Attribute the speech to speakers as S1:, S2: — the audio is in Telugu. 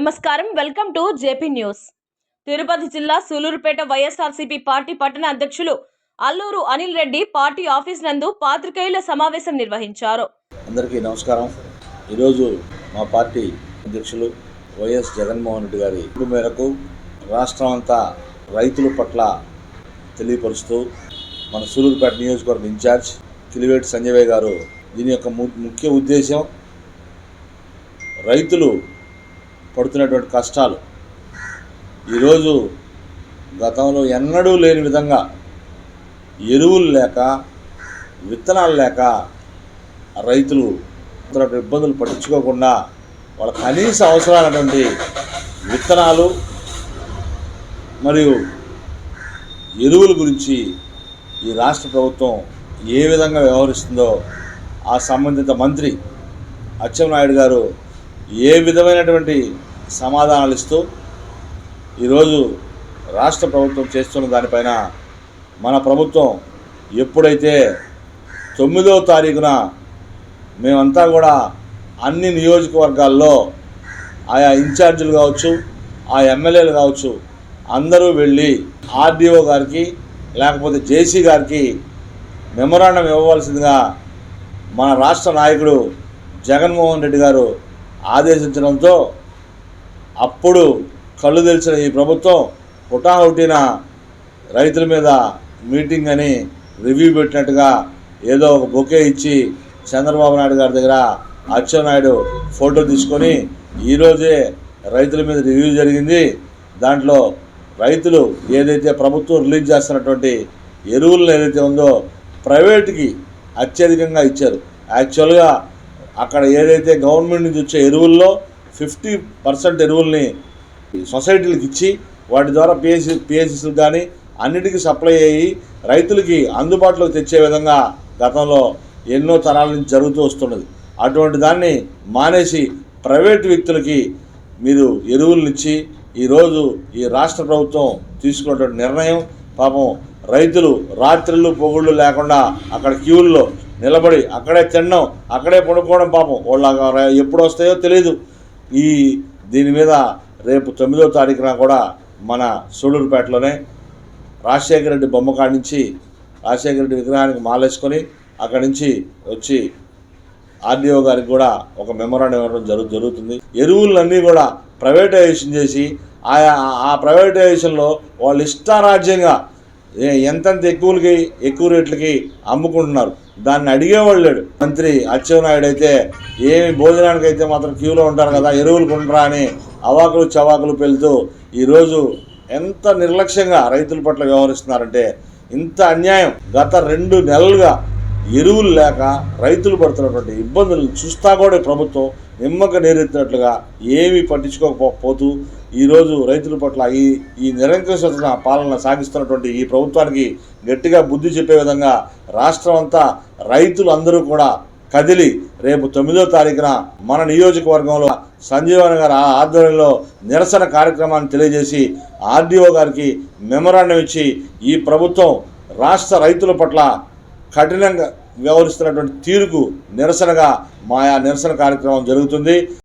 S1: నమస్కారం. Welcome to JP news. Tirupati జిల్లా సూలూరుపేట వైఎస్ఆర్సీపీ పార్టీ పట్టణ అధ్యక్షులు అల్లూరు అనిల్ రెడ్డి పార్టీ ఆఫీస్ నందు పాత్రికేయుల సమావేశం నిర్వహించారు.
S2: అందరికీ నమస్కారం. ఈరోజు మా పార్టీ అధ్యక్షులు వైఎస్ జగన్మోహన్ రెడ్డి గారి మేరకు రాష్ట్రం అంతా రైతుల పట్ల తెలియపరుస్తూ మన సూలూరుపేట నియోజకవర్గ ఇన్ఛార్జ్ కిలివేటి సంజయ్ గారు దీని యొక్క ము- ముఖ్య ఉద్దేశం రైతులు పడుతున్నటువంటి కష్టాలు. ఈరోజు గతంలో ఎన్నడూ లేని విధంగా ఎరువులు లేక విత్తనాలు లేక రైతులు ఇబ్బందులు పట్టించుకోకుండా వాళ్ళ కనీస అవసరాలటువంటి విత్తనాలు మరియు ఎరువుల గురించి ఈ రాష్ట్ర ప్రభుత్వం ఏ విధంగా వ్యవహరిస్తుందో ఆ సంబంధిత మంత్రి అచ్చెన్నాయుడు గారు ఏ విధమైనటువంటి సమాధానాలు ఇస్తూ ఈరోజు రాష్ట్ర ప్రభుత్వం చేస్తున్న దానిపైన మన ప్రభుత్వం ఎప్పుడైతే తొమ్మిదవ తారీఖున మేమంతా కూడా అన్ని నియోజకవర్గాల్లో ఆయా ఇన్ఛార్జీలు కావచ్చు ఆ ఎమ్మెల్యేలు కావచ్చు అందరూ వెళ్ళి ఆర్డీఓ గారికి లేకపోతే జేసీ గారికి మెమొరాండం ఇవ్వవలసిందిగా మన రాష్ట్ర నాయకుడు జగన్మోహన్ రెడ్డి గారు ఆదేశించడంతో అప్పుడు కళ్ళు తెలిసిన ఈ ప్రభుత్వం హుటాహుటిన రైతుల మీద మీటింగ్ అని రివ్యూ పెట్టినట్టుగా ఏదో ఒక బొకే ఇచ్చి చంద్రబాబు నాయుడు గారి దగ్గర అచ్చెన్నాయుడు ఫోటో తీసుకొని ఈరోజే రైతుల మీద రివ్యూ జరిగింది. దాంట్లో రైతులు ఏదైతే ప్రభుత్వం రిలీజ్ చేస్తున్నటువంటి ఎరువులను ఏదైతే ఉందో ప్రైవేట్కి అత్యధికంగా ఇచ్చారు. యాక్చువల్గా అక్కడ ఏదైతే గవర్నమెంట్ నుంచి వచ్చే ఎరువుల్లో ఫిఫ్టీ పర్సెంట్ ఎరువుల్ని సొసైటీలకు ఇచ్చి వాటి ద్వారా పిఎస్సి పిఎస్సిలకు కానీ అన్నిటికీ సప్లై అయ్యి రైతులకి అందుబాటులోకి తెచ్చే విధంగా గతంలో ఎన్నో తరాల నుంచి జరుగుతూ వస్తున్నది. అటువంటి దాన్ని మానేసి ప్రైవేట్ వ్యక్తులకి మీరు ఎరువులనిచ్చి ఈరోజు ఈ రాష్ట్ర ప్రభుత్వం తీసుకున్నటువంటి నిర్ణయం పాపం రైతులు రాత్రులు పొగుళ్ళు లేకుండా అక్కడ క్యూల్లో నిలబడి అక్కడే తినడం అక్కడే పడుకోవడం పాపం. వాళ్ళు ఎప్పుడు వస్తాయో తెలియదు ఈ దీని మీద రేపు తొమ్మిదో తారీఖున కూడా మన సూళ్ళూరుపేటలోనే రాజశేఖర రెడ్డి బొమ్మ కాడి నుంచి రాజశేఖర రెడ్డి విగ్రహానికి మాలేసుకొని అక్కడి నుంచి వచ్చి ఆర్డీఓ గారికి కూడా ఒక మెమోరాండం ఇవ్వడం జరుగు జరుగుతుంది. ఎరువులన్నీ కూడా ప్రైవేటైజేషన్ చేసి ఆయా ఆ ప్రైవేటైజేషన్లో వాళ్ళు ఇష్టారాజ్యంగా ఏ- ఎంతెంత ఎక్కువలకి ఎక్కువ రేట్లకి అమ్ముకుంటున్నారు. దాన్ని అడిగేవాళ్ళు లేడు మంత్రి అచ్చెన్నాయుడు అయితే ఏమి భోజనానికి అయితే మాత్రం క్యూలో ఉంటారు కదా ఎరువులు కొంటరా అని అవాకులు చవాకులు పెళ్తూ ఈరోజు ఎంత నిర్లక్ష్యంగా రైతుల పట్ల వ్యవహరిస్తున్నారంటే ఇంత అన్యాయం. గత రెండు నెలలుగా ఎరువులు లేక రైతులు పడుతున్నటువంటి ఇబ్బందులు చూస్తా కూడా ప్రభుత్వం నిమ్మక నేరెత్తినట్లుగా ఏమీ పట్టించుకోకపోతూ ఈరోజు రైతుల పట్ల ఈ ఈ నిరంకుశమైన పాలన సాగిస్తున్నటువంటి ఈ ప్రభుత్వానికి గట్టిగా బుద్ధి చెప్పే విధంగా రాష్ట్రం అంతా రైతులు అందరూ కూడా కదిలి రేపు తొమ్మిదో తారీఖున మన నియోజకవర్గంలో సంజీవన్ గారి ఆ- ఆధ్వర్యంలో నిరసన కార్యక్రమాన్ని తెలియజేసి ఆర్డీఓ గారికి మెమరాండం ఇచ్చి ఈ ప్రభుత్వం రాష్ట్ర రైతుల పట్ల కఠినంగా వ్యవహరిస్తున్నటువంటి తీరుకు నిరసనగా మా ఆ నిరసన కార్యక్రమం జరుగుతుంది.